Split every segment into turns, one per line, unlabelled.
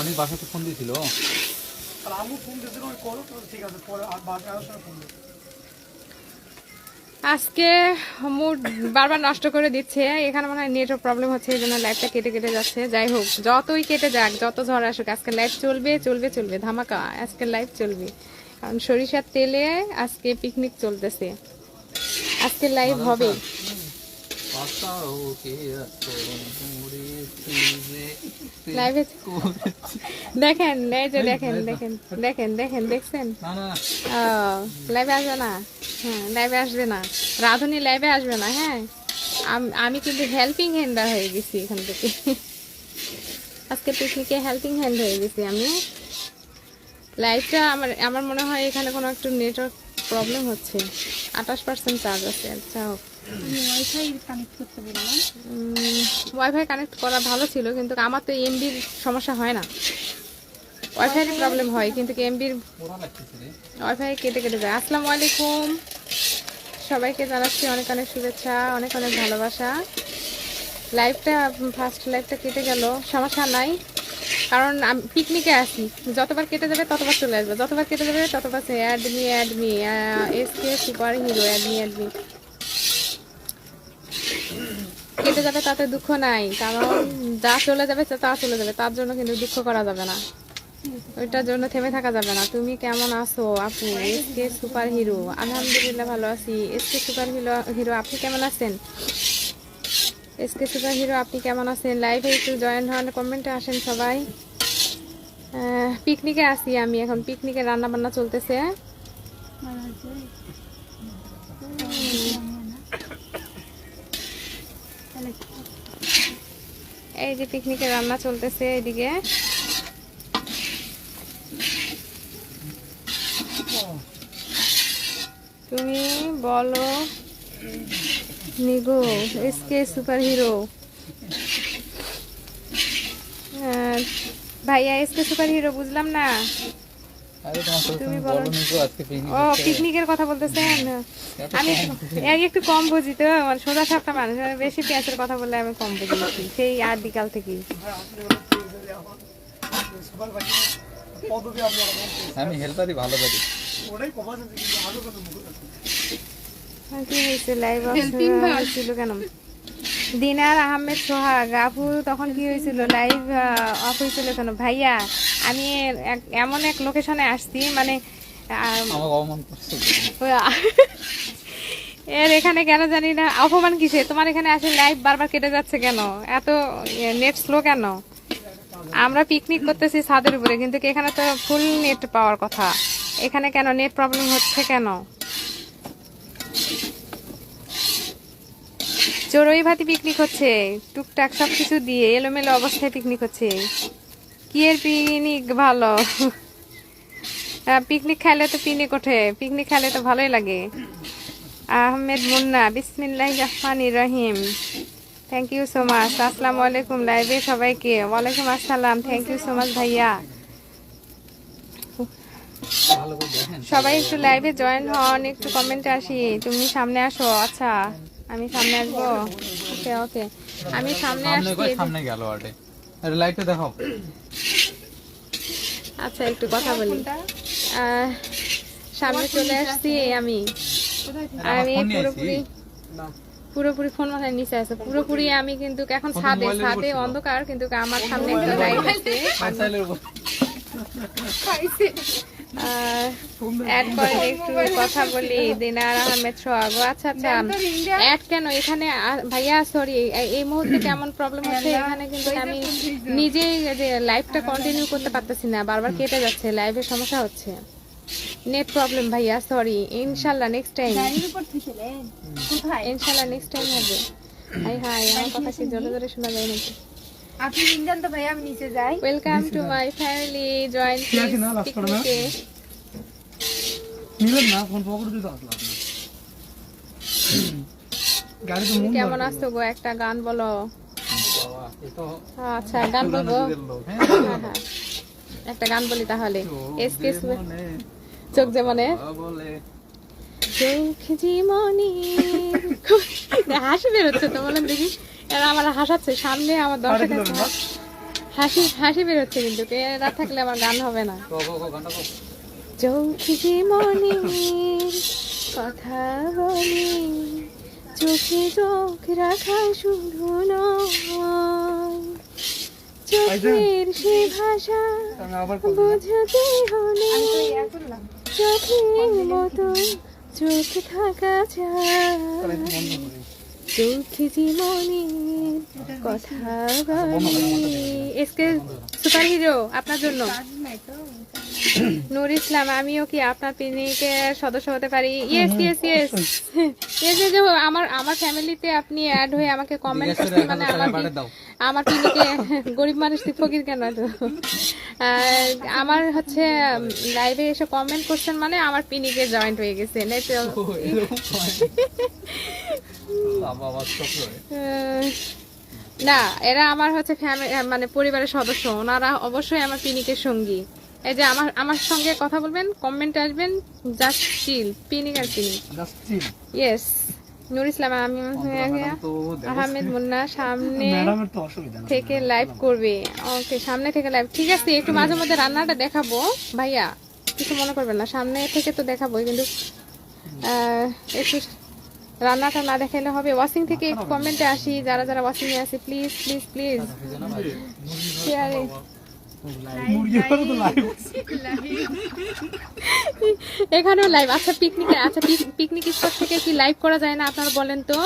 অনেক
আর আমি ফোন দিয়েছিল।
আজকে মুড বারবার নষ্ট করে দিচ্ছে। এখানে মনে হয় নেটওয়ার্ক প্রবলেম হচ্ছে, এই জন্য লাইটটা কেটে কেটে যাচ্ছে। যাই হোক, যতই কেটে যাক, যত ঝড় আসুক, আজকে লাইট চলবে চলবে চলবে। ধামাকা, আজকে লাইট চলবে। কারণ সরিষার তেলে আজকে পিকনিক চলতেছে। আজকে লাইভ হবে। দেখেন এই যে দেখেন দেখেন দেখেন। দেখেন দেখছেন? লাইভে আসবে না। হ্যাঁ লাইভে আসবে না। রাধুনি লাইভে আসবে না হ্যাঁ। আমি কিন্তু হেল্পিং হ্যান্ডার হয়ে গেছি এখান থেকে। আজকে পিকনিকে হেল্পিং হ্যান্ড হয়ে গেছি আমি। লাইভটা আমার আমার মনে হয় এখানে কোনো একটু নেটওয়ার্ক প্রবলেম হচ্ছে। আঠাশ পার্সেন্ট চার্জ আছে আচ্ছা হোক।
ওয়াইফাই কানেক্ট করতে বললাম।
ওয়াইফাই কানেক্ট করা ভালো ছিল কিন্তু আমার তো এমবির সমস্যা হয় না। ওয়াইফাই প্রবলেম হয় কিন্তু এমবির ওয়াইফাই কেটে কেটে যায়। আসসালামু আলাইকুম। সবাইকে জানাচ্ছি অনেক অনেক শুভেচ্ছা অনেক অনেক ভালোবাসা। লাইভটা ফার্স্ট লাইভটা কেটে গেল সমস্যা নাই। কারণ পিকনিকে আসি যতবার কেটে যাবে, ততবার চলে আসবে। যতবার কেটে যাবে, ততবার অ্যাডমি অ্যাডমি এস কে সুপার হিরো অ্যাডমি অ্যাডমি কেটে যাবে, তাতে দুঃখ নাই। কারণ যা চলে যাবে তা চলে যাবে। তার জন্য কিন্তু দুঃখ করা যাবে না। ওইটার জন্য থেমে থাকা যাবে না। তুমি কেমন আছো, আপু? এস কে সুপার হিরো আলহামদুলিল্লাহ ভালো আছি। S K super hero hero আপনি কেমন আছেন? এস কে সুপার হিরো, আপনি কেমন আছেন? লাইভে একটু জয়েন হন কমেন্টে আসেন সবাই। পিকনিকে আসি আমি এখন। পিকনিকে রান্না বান্না চলতেছে। এই যে পিকনিকে রান্না চলতেছে এদিকে তুমি বলো নিগো এসকে সুপার হিরো ভাইয়া এসকে সুপার হিরো বুঝলাম না। তুমি বলো। ও পিকনিকের কথা বলতেছেন? আমি একটু কম বুঝি তো মানে সোজা সাপটা মানুষ বেশি পেঁয়াজের কথা বললে আমি কম বুঝি সেই আর বিকাল থেকেই।
হ্যাঁ
আমি হেল্পারই ভালো পারি
ওটাই কমা যাচ্ছে কিন্তু আরও কত মুখ
কি হয়েছে? লাইভ ছিল কেন? দিনার আহমেদ সোহাগ আপু তখন কি হয়েছিল? লাইভ অফ হয়েছিল কেন? ভাইয়া আমি এক- এমন এক লোকেশনে আসছি মানে এর এখানে কেন জানি না অপমান কিসে? তোমার এখানে আসে লাইভ বারবার কেটে যাচ্ছে কেন? এত নেট স্লো কেন? আমরা পিকনিক করতেছি ছাদের উপরে কিন্তু এখানে তো ফুল নেট পাওয়ার কথা? এখানে কেন নেট প্রবলেম হচ্ছে কেন? চড়ুই ভাতি পিকনিক হচ্ছে। টুকটাক সব কিছু দিয়ে এলোমেলো অবস্থায় পিকনিক হচ্ছে। কি এর পিকনিক ভালো? পিকনিক খাইলে তো পিকনিক ওঠে। পিকনিক খাইলে তো ভালোই লাগে। আহমেদ মুন্না বিসমিল্লাহ রহমান রহিম। থ্যাংক ইউ সো মাচ আসসালামু আলাইকুম লাইভে সবাইকে। ওয়ালাইকুম আসসালাম। থ্যাংক ইউ সো মাচ ভাইয়া। সবাই একটু লাইভে জয়েন হন, একটু কমেন্টে আসি। তুমি সামনে আসো আচ্ছা। আমি সামনে আসব? ওকে ওকে। আমি সামনে আসছি
সামনে গেল আরে আরে লাইটটা দেখাও।
আচ্ছা একটু কথা বলি। সামনে চলে আসছি আমি। আমি পুরোপুরি পুরোপুরি ফোন মাথায় নিচে আছে। পুরোপুরি আমি কিন্তু এখন ছাদে ছাদে অন্ধকার কিন্তু আমার সামনে একটা লাইট আছে। অ্যাড করে একটু কথা বলি দিনার আহমেদ সোহাগ আচ্ছা আচ্ছা। অ্যাড কেন? এখানে ভাইয়া সরি এই মুহূর্তে কেমন প্রবলেম হচ্ছে? এখানে কিন্তু আমি নিজেই যে লাইভটা কন্টিনিউ করতে পারতেছি না বারবার কেটে যাচ্ছে লাইভে সমস্যা হচ্ছে। নেট প্রবলেম ভাইয়া সরি ইনশাল্লাহ নেক্সট টাইম ইনশাল্লাহ নেক্সট টাইম হবে। হাই হাই আমার কথা কি জোরে জোরে শোনা যায় নাকি?
আপনি ইন্ডিয়ান তো ভাই আমি নিচে যাই।
Welcome to my family
joint?
পিকনিকে
নিলেন না ফোন পকড় দিতে আসলাম। গাড়ি তো
কেমন আছো গো? একটা গান বলো। আচ্ছা গান বলব?
হ্যাঁ
হ্যাঁ হ্যাঁ। একটা গান বলি তাহলে। চোখ যেমনে
বলে।
চোখ জীবনী হাসি বেরোচ্ছে তো বলেন দেখি। এরা আমার হাসাচ্ছে সামনে আমার দর্শক হাসি হাসি বেরোচ্ছে কিন্তু। এরা থাকলে আমার গান হবে না। চোখ জীবনী কথা বলি চোখে চোখ রাখা শুধু চোখের সে ভাষা
আমি আবার করব।
বোঝাতে হলে চোখের মতো চোখ থাকা যায়
একটু বন্ধ করি।
কথা বলি এসকে সুপার হিরো আপনার জন্য। নূর ইসলাম আমিও কি আপনার পিকনিকের সদস্য হতে পারি? ইয়েস ইয়েস ইয়েস এই যে আমার আমার ফ্যামিলিতে আপনি অ্যাড হয়ে আমাকে কমেন্ট করছেন মানে আমার আমার পিকনিকে গরিব মানুষ তুই ফকির কেন তো আমার হচ্ছে লাইভে এসে কমেন্ট করছেন মানে আমার পিকনিকে জয়েন্ট হয়ে গেছে না এরা আমার হচ্ছে মানে পরিবারের সদস্য ওনারা অবশ্যই আমার পিনিকের সঙ্গী। এই যে আমার আমার সঙ্গে কথা বলবেন কমেন্টে আসবেন জাস্ট চিল পিনিক আর পিনিক।
Just chill.
Yes Nur Islam আমি আহমেদ মুন্না সামনে। থেকে লাইভ করবে। ওকে সামনে থেকে লাইভ ঠিক আছে একটু মাঝে মধ্যে রান্নাটা দেখাবো। ভাইয়া কিছু মনে করবেন না সামনে থেকে তো দেখাবো কিন্তু একটু রান্নাটা না দেখাইলে হবে। ওয়াশিং থেকে একটু কমেন্টে আসি যারা যারা ওয়াশিং এ আছে প্লিজ প্লিজ প্লিজ শেয়ারে এখানেও লাইভ আচ্ছা পিকনিকে আচ্ছা পিকনিক স্পট থেকে কি লাইভ করা যায় না আপনারা বলেন তো?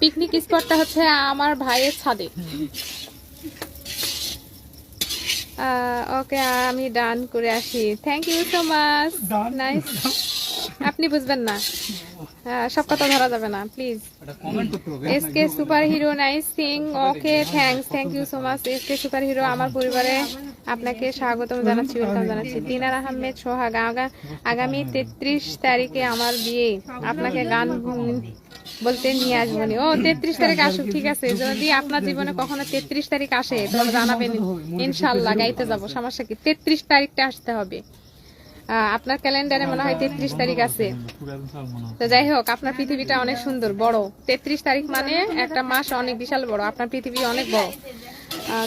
পিকনিক স্পটটা
হচ্ছে? আমার ভাইয়ের ছাদে। ওকে আমি ডান করে আসি। Thank you so much nice আপনি বুঝবেন না। আহ, সব কথা ধরা যাবে না please SK super hero nice Singh okay thanks thank you so much SK super hero আমার পরিবারে আপনাকে স্বাগতম জানাচ্ছি ওয়েলকাম জানাচ্ছি। দিনার আহমেদ আগামী তেত্রিশ তারিখে আমার বিয়ে। আপনাকে গান বলতে নিয়ে আসব ও তেত্রিশ তারিখ আসুক ঠিক আছে। যদি আপনার জীবনে কখনো তেত্রিশ তারিখ আসে তাহলে জানাবেন। ইনশাল্লাহ গাইতে যাব। সমস্যা কি? তেত্রিশ তারিখটা আসতে হবে। আপনার ক্যালেন্ডারে মনে হয় তেত্রিশ তারিখ আছে। তো যাই হোক, আপনার পৃথিবীটা অনেক সুন্দর, বড়। তেত্রিশ তারিখ মানে একটা মাস অনেক বিশাল বড়, আপনার পৃথিবী অনেক বড়।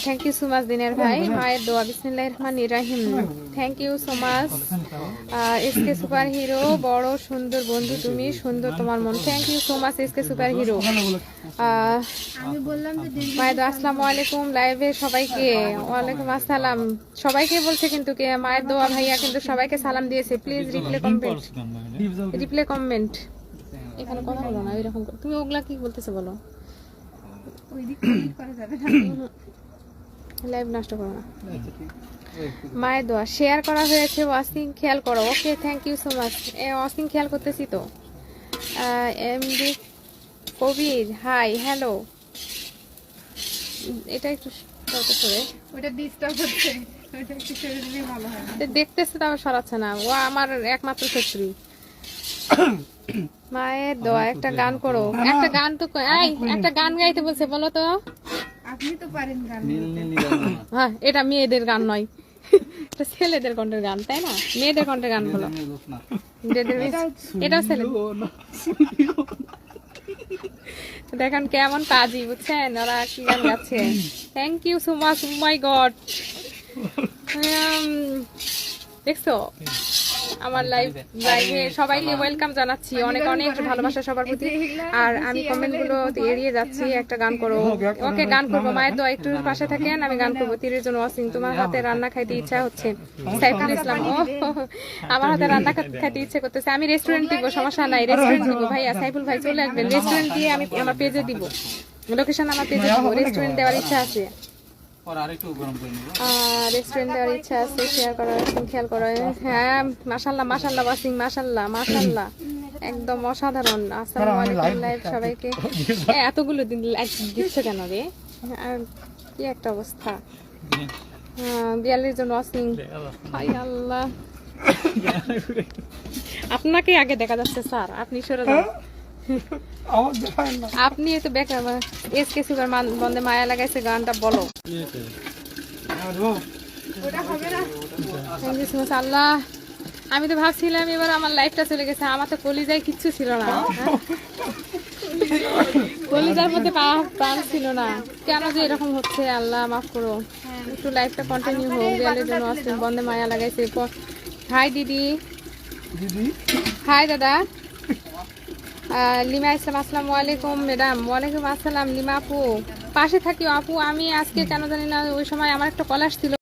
থ্যাংক ইউ সো মাচ দিনের ভাই। মায়ের দোয়া বিসমিল্লাহ রহমান রাহিম। Thank you so much SK super hero বড় সুন্দর বন্ধু তুমি সুন্দর তোমার মন। Thank you so much SK super hero
আমি বললাম যে দিন
মায়ের দোয়া আসসালামু আলাইকুম লাইভে সবাইকে। ওয়ালাইকুম আসসালাম। সবাইকে বলছে কিন্তু কে মায়ের দোয়া ভাইয়া কিন্তু সবাইকে সালাম দিয়েছে। Please reply comment reply comment এখানে কথা বলো না এরকম তুমি ওগুলা কি বলতেছো বলো?
ওই দিক থেকে করা যাবে না।
লাইভ নষ্ট করো না। মায়ের দোয়া। শেয়ার করা হয়েছে ওয়াশিং খেয়াল করো। Okay thank you so much washing খেয়াল করতেছি তো? এমডি কবির হাই হ্যালো এটা একটু সরতে
ওটা ডিস্টার্ব হচ্ছে। ওটা একটু ছেড়ে দিলেই ভালো
তো দেখতেছে তো আবার সরাচ্ছে না। ও আমার একমাত্র শত্রু। মায়ের দোয়া একটা গান করো। একটা গান তো একটা গান গাইতে বলছে বলো তো।
আপনি তো পারেন গান
হ্যাঁ এটা মেয়েদের গান নয়। এটা ছেলেদের কণ্ঠের গান তাই না? মেয়েদের কণ্ঠের গান মেয়েদের এটাও ছেলে দেখেন কেমন কাজী বুঝছেন? ওরা কি গান গাচ্ছে? Thank you so much my god দেখছ? আমার লাইভ লাইভে সবাইকে ওয়েলকাম জানাচ্ছি। অনেক অনেক ভালোবাসা সবার প্রতি। আর আমি কমেন্টগুলো এড়িয়ে যাচ্ছি একটা গান করো। ওকে গান করব। মায়ের দোয়া একটু পাশে থাকেন। আমি গান করব। তীরের জন্য ওয়াসিং তোমার হাতে রান্না খাইতে ইচ্ছা হচ্ছে। সাইফুল ইসলাম ও আমার হাতে রান্না খাইতে ইচ্ছে করতেছে। আমি রেস্টুরেন্ট দিব সমস্যা নাই। রেস্টুরেন্ট দিব। ভাইয়া সাইফুল ভাই চলে আসবেন। রেস্টুরেন্ট দিয়ে আমি আমার পেজে দিব। লোকেশন আমার পেজে দিব। রেস্টুরেন্ট দেওয়ার ইচ্ছা আছে। রেস্টুরেন্ট দেওয়ার ইচ্ছা আছে শেয়ার করার খেয়াল করার হ্যাঁ মাশাল্লাহ মাশাল্লাহ ওয়াসিং মাশাল্লাহ মাশাল্লাহ। একদম অসাধারণ। আসসালামু আলাইকুম লাইভ সবাইকে। এতগুলো দিন দিচ্ছ কেন রে? আর কি একটা অবস্থা। হ্যাঁ, বিয়াল্লিশ জন ওয়াসিং হাই আল্লাহ। আপনাকে আগে দেখা যাচ্ছে স্যার। আপনি সরে যান।
না
আপনি তো বেকার এস কে সুগার বন্ধে মায়া লাগাইছে গানটা বলো। আল্লাহ। আমি তো ভাবছিলাম এবার আমার লাইফটা চলে গেছে আমার তো কলিজায় কিচ্ছু ছিল না? কলিজার মধ্যে প্রাণ ছিল না। কেন যে এরকম হচ্ছে আল্লাহ মাফ করো। একটু লাইফটা কন্টিনিউ হোক রিয়ালের জন্য অস্ট্রেল বন্ধে মায়া লাগাইছে। হাই দিদি।
দিদি?
হাই দাদা। লিমা ইসলাম, আসসালামু আলাইকুম, ম্যাডাম। ওয়ালাইকুম আসসালাম, লিমা আপু। পাশে থাকি, আপু, আমি আজকে কেন জানি না, ওই সময় আমার একটা কল আসছিল।